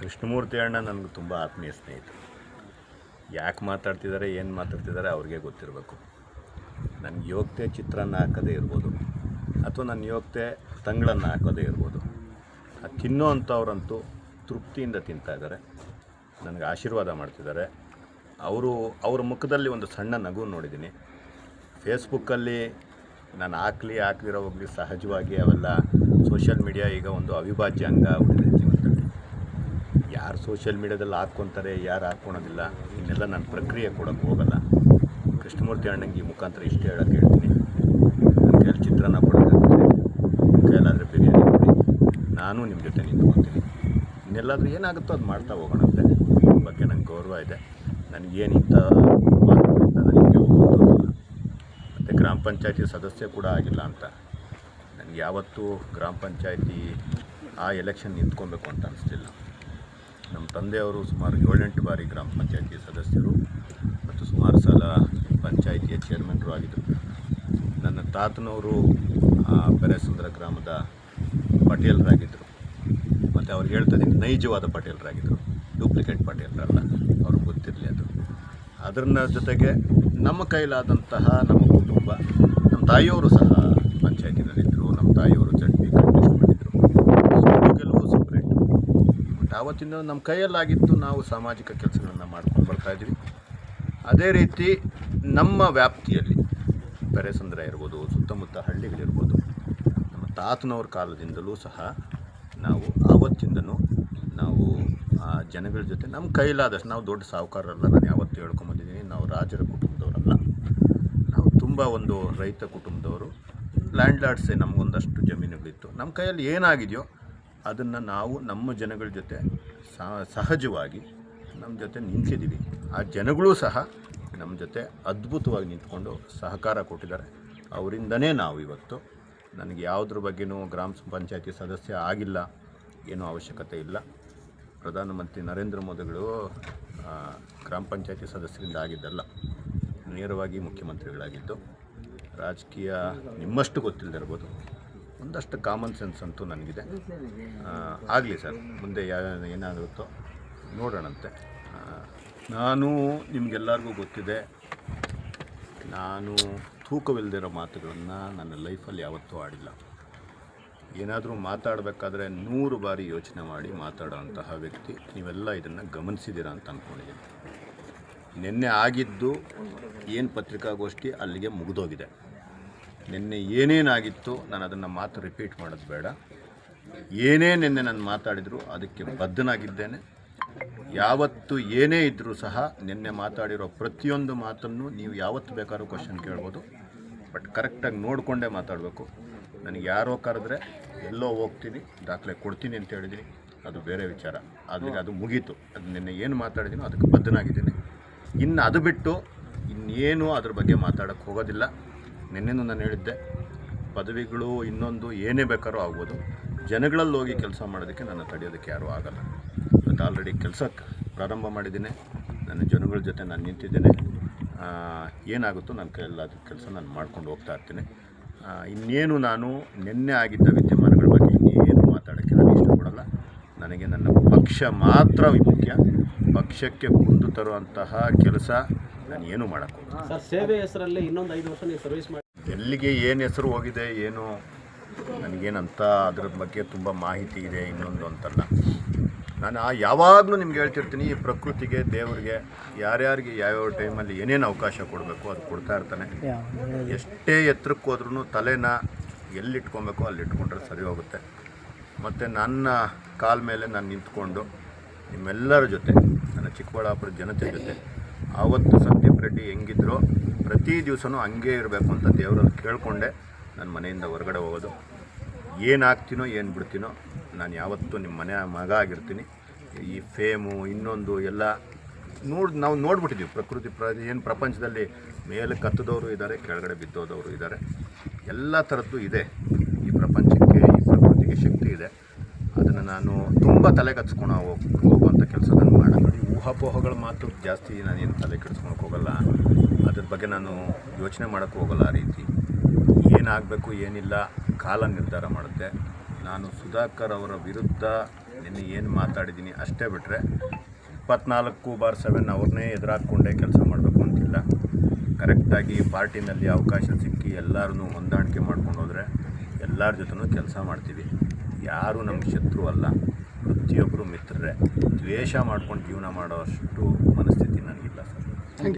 ಕೃಷ್ಣಮೂರ್ತಿ ಅಣ್ಣ ನನಗೆ ತುಂಬ ಆತ್ಮೀಯ ಸ್ನೇಹಿತರು. ಯಾಕೆ ಮಾತಾಡ್ತಿದ್ದಾರೆ ಏನು ಮಾತಾಡ್ತಿದ್ದಾರೆ ಅವ್ರಿಗೆ ಗೊತ್ತಿರಬೇಕು. ನನ್ನ ಯೋಗ್ಯತೆ ಚಿತ್ರಾನ್ನ ಹಾಕೋದೇ ಇರ್ಬೋದು, ಅಥವಾ ನನ್ನ ಯೋಗ್ಯತೆ ತಂಗಳನ್ನು ಹಾಕೋದೇ ಇರ್ಬೋದು. ಅದು ತಿನ್ನೋ ಅಂಥವ್ರಂತೂ ತೃಪ್ತಿಯಿಂದ ತಿಂತಾ ಇದ್ದಾರೆ ನನಗೆ ಆಶೀರ್ವಾದ ಮಾಡ್ತಿದ್ದಾರೆ ಅವರು, ಅವ್ರ ಮುಖದಲ್ಲಿ ಒಂದು ಸಣ್ಣ ನಗು ನೋಡಿದ್ದೀನಿ ಫೇಸ್ಬುಕ್ಕಲ್ಲಿ ನಾನು ಹಾಕ್ಲಿ, ಹಾಕ್ದಿರೋ ಹೋಗಲಿ ಸಹಜವಾಗಿ ಅವೆಲ್ಲ ಸೋಷಿಯಲ್ ಮೀಡಿಯಾ ಈಗ ಒಂದು ಅವಿಭಾಜ್ಯ ಅಂಗ ಆಗ್ಬಿಟ್ಟಿದೆ. ಯಾರು ಸೋಷಿಯಲ್ ಮೀಡ್ಯಾದಲ್ಲಿ ಹಾಕ್ಕೊತಾರೆ ಯಾರು ಹಾಕ್ಕೊಳೋದಿಲ್ಲ ಇನ್ನೆಲ್ಲ ನಾನು ಪ್ರಕ್ರಿಯೆ ಕೊಡೋಕ್ಕೆ ಹೋಗಲ್ಲ. ಕೃಷ್ಣಮೂರ್ತಿ ಅಣ್ಣಂಗೆ ಈ ಮುಖಾಂತರ ಇಷ್ಟು ಹೇಳೋಕ್ಕೆ ಹೇಳ್ತೀನಿ. ನನ್ನ ಕೈಯಲ್ಲಿ ಚಿತ್ರಾನ್ನ ಕೊಡೋಕ್ಕಾಗ್ತದೆ. ಕೈಯಲ್ಲಾದರೆ ಬಿರಿಯಾನಿ ಕೊಡಿ. ನಾನು ನಿಮ್ಮ ಜೊತೆ ನಿಂತ್ಕೊತೀನಿ ಇನ್ನೆಲ್ಲಾದರೂ ಏನಾಗುತ್ತೋ ಅದು ಮಾಡ್ತಾ ಹೋಗೋಣಂತೆ ಬಗ್ಗೆ ನಂಗೆ ಗೌರವ ಇದೆ. ನನಗೇನು ಇಂಥ ಮತ್ತು ಗ್ರಾಮ ಪಂಚಾಯತಿ ಸದಸ್ಯ ಕೂಡ ಆಗಿಲ್ಲ ಅಂತ. ನನಗೆ ಯಾವತ್ತೂ ಗ್ರಾಮ ಪಂಚಾಯತಿ ಆ ಎಲೆಕ್ಷನ್ ನಿಂತ್ಕೊಬೇಕು ಅಂತ ಅನಿಸ್ತಿಲ್ಲ. ನಮ್ಮ ತಂದೆಯವರು ಸುಮಾರು ಏಳೆಂಟು ಬಾರಿ ಗ್ರಾಮ ಪಂಚಾಯತಿ ಸದಸ್ಯರು ಮತ್ತು ಸುಮಾರು ಸಲ ಪಂಚಾಯಿತಿಯ ಚೇರ್ಮನ್ರು ಆಗಿದ್ದರು. ನನ್ನ ತಾತನವರು ಬೆರೆಸುಂದರ ಗ್ರಾಮದ ಪಟೇಲರಾಗಿದ್ದರು. ಮತ್ತು ಅವ್ರು ಹೇಳ್ತಾ ಇದ್ದೀನಿ, ನೈಜವಾದ ಪಟೇಲರಾಗಿದ್ದರು. ಡೂಪ್ಲಿಕೇಟ್ ಪಟೇಲರಲ್ಲ, ಅವ್ರಿಗೆ ಗೊತ್ತಿರಲಿ ಅದು. ಅದರ ಜೊತೆಗೆ ನಮ್ಮ ಕೈಲಾದಂತಹ ನಮ್ಮ ಕುಟುಂಬ, ನಮ್ಮ ತಾಯಿಯವರು ಸಹ ಪಂಚಾಯತಿನಲ್ಲಿದ್ದರು ನಮ್ಮ ತಾಯಿಯವರು ಚಟ್ನಿ ಕಂಟೆಸ್ಟ್ ಮಾಡಿದರು ಸೋಲು ಗೆಲುವು ಸಪ್ರೇಟ್ ಬಟ್ ಆವತ್ತಿಂದ ನಮ್ಮ ಕೈಯಲ್ಲಾಗಿತ್ತು ನಾವು ಸಾಮಾಜಿಕ ಕೆಲಸಗಳನ್ನು ಮಾಡ್ಕೊಂಡು ಬರ್ತಾ ಇದ್ವಿ ಅದೇ ರೀತಿ ನಮ್ಮ ವ್ಯಾಪ್ತಿಯಲ್ಲಿ ಬೆರೆಸಂದ್ರ ಇರ್ಬೋದು, ಸುತ್ತಮುತ್ತ ಹಳ್ಳಿಗಳಿರ್ಬೋದು, ನಮ್ಮ ತಾತನವ್ರ ಕಾಲದಿಂದಲೂ ಸಹ ನಾವು ಆವತ್ತಿಂದನೂ ನಾವು, ಆ, ಜನಗಳ ಜೊತೆ ನಮ್ಮ ಕೈಲಾದಷ್ಟು ನಾವು ದೊಡ್ಡ ಸಾಹುಕಾರರಲ್ಲ ನಾನು ಯಾವತ್ತೂ ಹೇಳ್ಕೊಂಬಂದಿದ್ದೀನಿ, ನಾವು ರಾಜರ ಕುಟುಂಬದವರಲ್ಲ. ನಾವು ತುಂಬ ಒಂದು ರೈತ ಕುಟುಂಬದವರು. ಲ್ಯಾಂಡ್ ಲಾರ್ಡ್ಸೇ ನಮಗೊಂದಷ್ಟು ಜಮೀನುಗಳಿತ್ತು. ನಮ್ಮ ಕೈಯಲ್ಲಿ ಏನಾಗಿದೆಯೋ ಅದನ್ನು ನಾವು ನಮ್ಮ ಜನಗಳ ಜೊತೆ ಸಹ- ಸಹಜವಾಗಿ ನಮ್ಮ ಜೊತೆ ನಿಂತಿದ್ದೀವಿ. ಆ ಜನಗಳು ಸಹ ನಮ್ಮ ಜೊತೆ ಅದ್ಭುತವಾಗಿ ನಿಂತ್ಕೊಂಡು ಸಹಕಾರ ಕೊಟ್ಟಿದ್ದಾರೆ. ಅವರಿಂದನೇ ನಾವು ಇವತ್ತು ನನಗೆ ಯಾವುದ್ರ ಬಗ್ಗೆನೂ ಗ್ರಾಮ ಪಂಚಾಯತಿ ಸದಸ್ಯ ಆಗಿಲ್ಲ ಏನೂ ಅವಶ್ಯಕತೆ ಇಲ್ಲ. ಪ್ರಧಾನಮಂತ್ರಿ ನರೇಂದ್ರ ಮೋದಿಗಳು ಗ್ರಾಮ ಪಂಚಾಯತಿ ಸದಸ್ಯರಿಂದ ಆಗಿದ್ದಲ್ಲ, ನೇರವಾಗಿ ಮುಖ್ಯಮಂತ್ರಿಗಳಾಗಿದ್ದು, ರಾಜಕೀಯ ನಿಮ್ಮಷ್ಟು ಗೊತ್ತಿಲ್ಲದಿರ್ಬೋದು ಒಂದಷ್ಟು ಕಾಮನ್ ಸೆನ್ಸ್ ಅಂತೂ ನನಗಿದೆ. ಆಗಲಿ ಸರ್ ಮುಂದೆ ಯಾವ ಏನಾಗುತ್ತೋ ನೋಡೋಣಂತೆ. ನಾನು ನಿಮಗೆಲ್ಲರಿಗೂ ಗೊತ್ತಿದೆ ನಾನು ತೂಕವಿಲ್ಲದಿರೋ ಮಾತುಗಳನ್ನು ನನ್ನ ಲೈಫಲ್ಲಿ ಯಾವತ್ತೂ ಆಡಿಲ್ಲ. ಏನಾದರೂ ಮಾತಾಡಬೇಕಾದ್ರೆ ನೂರು ಬಾರಿ ಯೋಚನೆ ಮಾಡಿ ಮಾತಾಡೋವಂತಹ ವ್ಯಕ್ತಿ ನೀವೆಲ್ಲ ಇದನ್ನು ಗಮನಿಸಿದ್ದೀರಾ ಅಂತ ಅಂದ್ಕೊಂಡಿದ್ದೀನಿ ನಿನ್ನೆ ಆಗಿದ್ದು ಏನು ಪತ್ರಿಕಾಗೋಷ್ಠಿ ಅಲ್ಲಿಗೆ ಮುಗಿದೋಗಿದೆ. ನಿನ್ನೆ ಏನೇನಾಗಿತ್ತು ನಾನು ಅದನ್ನು ಮಾತು ರಿಪೀಟ್ ಮಾಡೋದು ಬೇಡ. ಏನೇ ನಿನ್ನೆ ನಾನು ಮಾತಾಡಿದ್ರು ಅದಕ್ಕೆ ಬದ್ಧನಾಗಿದ್ದೇನೆ. ಯಾವತ್ತು ಏನೇ ಇದ್ದರೂ ಸಹ ನಿನ್ನೆ ಮಾತಾಡಿರೋ ಪ್ರತಿಯೊಂದು ಮಾತನ್ನು ನೀವು ಯಾವತ್ತು ಬೇಕಾದ್ರೂ ಕ್ವಶನ್ ಕೇಳ್ಬೋದು. ಬಟ್ ಕರೆಕ್ಟಾಗಿ ನೋಡಿಕೊಂಡೇ ಮಾತಾಡಬೇಕು. ನನಗೆ ಯಾರೋ ಕರೆದ್ರೆ ಎಲ್ಲೋ ಹೋಗ್ತೀನಿ, ದಾಖಲೆ ಕೊಡ್ತೀನಿ ಅಂತ ಹೇಳಿದ್ದೀನಿ ಅದು ಬೇರೆ ವಿಚಾರ. ಆದರೆ ಅದು ಮುಗೀತು. ಅದು ನಿನ್ನೆ ಏನು ಮಾತಾಡಿದ್ದೀನೋ ಅದಕ್ಕೆ ಬದ್ಧನಾಗಿದ್ದೀನಿ. ಇನ್ನು ಅದು ಬಿಟ್ಟು ಇನ್ನೇನು ಅದ್ರ ಬಗ್ಗೆ ಮಾತಾಡೋಕ್ಕೆ ಹೋಗೋದಿಲ್ಲ. ನಿನ್ನೆನೂ ನಾನು ಹೇಳಿದ್ದೆ, ಪದವಿಗಳು ಇನ್ನೊಂದು ಏನೇ ಬೇಕಾದ್ರೂ ಆಗ್ಬೋದು. ಜನಗಳಲ್ಲಿ ಹೋಗಿ ಕೆಲಸ ಮಾಡೋದಕ್ಕೆ ನನ್ನ ತಡೆಯೋದಕ್ಕೆ ಯಾರೂ ಆಗಲ್ಲ. ಮತ್ತು ಆಲ್ರೆಡಿ ಕೆಲಸಕ್ಕೆ ಪ್ರಾರಂಭ ಮಾಡಿದ್ದೀನಿ. ನನ್ನ ಜನಗಳ ಜೊತೆ ನಾನು ನಿಂತಿದ್ದೇನೆ. ಏನಾಗುತ್ತೋ ನನ್ನ ಕೈಯಲ್ಲಾದ ಕೆಲಸ ನಾನು ಮಾಡ್ಕೊಂಡು ಹೋಗ್ತಾ ಇರ್ತೀನಿ. ಇನ್ನೇನು ನಾನು ನಿನ್ನೆ ಆಗಿದ್ದ ವಿದ್ಯಮಾನಗಳ ಬಗ್ಗೆ ಇನ್ನೇನು ಮಾತಾಡೋಕ್ಕೆ ನಾನು ಇಷ್ಟಪಡಲ್ಲ. ನನಗೆ ನನ್ನ ಪಕ್ಷ ಮಾತ್ರ ಮುಖ್ಯ. ಪಕ್ಷಕ್ಕೆ ಕುಂದು ತರುವಂತಹ ಕೆಲಸ ನಾನು ಏನೂ ಮಾಡೋಕ್ಕೂ ಸರ್, ಸೇವೆ ಹೆಸರಲ್ಲಿ ಇನ್ನೊಂದು ಐದು ವರ್ಷ ನೀವು ಸರ್ವಿಸ್ ಮಾಡಿ ಎಲ್ಲಿಗೆ ಏನು ಹೆಸರು ಹೋಗಿದೆ ಏನು? ನನಗೇನಂತ ಅದ್ರ ಬಗ್ಗೆ ತುಂಬ ಮಾಹಿತಿ ಇದೆ ಇನ್ನೊಂದು ಅಂತಲ್ಲ. ನಾನು ಆ ಯಾವಾಗಲೂ ನಿಮ್ಗೆ ಹೇಳ್ತಿರ್ತೀನಿ ಈ ಪ್ರಕೃತಿಗೆ ದೇವರಿಗೆ ಯಾರ್ಯಾರಿಗೆ ಯಾವ್ಯಾವ ಟೈಮಲ್ಲಿ ಏನೇನು ಅವಕಾಶ ಕೊಡಬೇಕು ಅದು ಕೊಡ್ತಾ ಇರ್ತಾನೆ. ಎಷ್ಟೇ ಎತ್ತರಕ್ಕೆ ಹೋದ್ರೂ ತಲೆನ ಎಲ್ಲಿಟ್ಕೊಬೇಕು ಅಲ್ಲಿ ಇಟ್ಕೊಂಡ್ರೆ ಸರಿ ಹೋಗುತ್ತೆ. ಮತ್ತು ನನ್ನ ಕಾಲ ಮೇಲೆ ನಾನು ನಿಂತ್ಕೊಂಡು ನಿಮ್ಮೆಲ್ಲರ ಜೊತೆ ನನ್ನ ಚಿಕ್ಕಬಳ್ಳಾಪುರ ಜನತೆ ಜೊತೆ ಆವತ್ತು ಸಂದೀಪ್ ರೆಡ್ಡಿ ಹೆಂಗಿದ್ರೋ, ಪ್ರತಿ ದಿವಸನೂ ಹಂಗೆ ಇರಬೇಕು ಅಂತ ದೇವರಲ್ಲಿ ಕೇಳಿಕೊಂಡೆ. ನನ್ನ ಮನೆಯಿಂದ ಹೊರಗಡೆ ಹೋಗೋದು. ಏನು ಆಗ್ತೀನೋ, ಏನು ಬಿಡ್ತೀನೋ, ನಾನು ಯಾವತ್ತೂ ನಿಮ್ಮ ಮನೆ ಮಗ ಆಗಿರ್ತೀನಿ. ಈ ಫೇಮು ಇನ್ನೊಂದು ಎಲ್ಲ ನೋಡಿ, ನಾವು ನೋಡ್ಬಿಟ್ಟಿದ್ದೀವಿ ಪ್ರಕೃತಿ ಪ್ರ, ಏನು ಪ್ರಪಂಚದಲ್ಲಿ ಮೇಲೆ ಕತ್ತದವರು ಇದ್ದಾರೆ ಕೆಳಗಡೆ ಬಿದ್ದೋದವರು ಇದ್ದಾರೆ ಎಲ್ಲ ಥರದ್ದು ಇದೆ. ಈ ಪ್ರಪಂಚಕ್ಕೆ, ಈ ಪ್ರಕೃತಿಗೆ ಶಕ್ತಿ ಇದೆ. ನಾನು ತುಂಬ ತಲೆ ಕಚ್ಕೊಂಡು ಹೋಗ್ ಹೋಗುವಂಥ ಕೆಲಸ ನಾನು ಈ ಊಹಾಪೋಹಗಳ ಮಾತು ಜಾಸ್ತಿ ನಾನೇನು ತಲೆ ಕೆಡಿಸ್ಕೊಳಕ್ಕೆ ಹೋಗಲ್ಲ. ಅದ್ರ ಬಗ್ಗೆ ನಾನು ಯೋಚನೆ ಮಾಡೋಕ್ಕೆ ಹೋಗಲ್ಲ ಆ ರೀತಿ. ಏನಾಗಬೇಕು, ಏನಿಲ್ಲ, ಕಾಲ ನಿರ್ಧಾರ ಮಾಡುತ್ತೆ. ನಾನು ಸುಧಾಕರ್ ಅವರ ವಿರುದ್ಧ ನಿನ್ನೆ ಏನು ಮಾತಾಡಿದ್ದೀನಿ ಅಷ್ಟೇ ಬಿಟ್ಟರೆ ಇಪ್ಪತ್ನಾಲ್ಕು ಬಾರ್ ಸೆವೆನ್ ಅವ್ರನ್ನೇ ಎದುರಾಕೊಂಡೇ ಕೆಲಸ ಮಾಡಬೇಕು ಅಂತಿಲ್ಲ. ಕರೆಕ್ಟಾಗಿ ಪಾರ್ಟಿನಲ್ಲಿ ಅವಕಾಶ ಸಿಕ್ಕಿ ಎಲ್ಲರೂ ಹೊಂದಾಣಿಕೆ ಮಾಡ್ಕೊಂಡು ಹೋದರೆ ಎಲ್ಲರ ಜೊತೆನೂ ಕೆಲಸ ಮಾಡ್ತೀವಿ. ಯಾರೂ ನಮ್ಮ ಶತ್ರು ಅಲ್ಲ. ಪ್ರತಿಯೊಬ್ಬರು ಮಿತ್ರರೇ. ದ್ವೇಷ ಮಾಡ್ಕೊಂಡು ಜೀವನ ಮಾಡೋಷ್ಟು ಮನಸ್ಥಿತಿ ನನಗಿಲ್ಲ ಸರ್.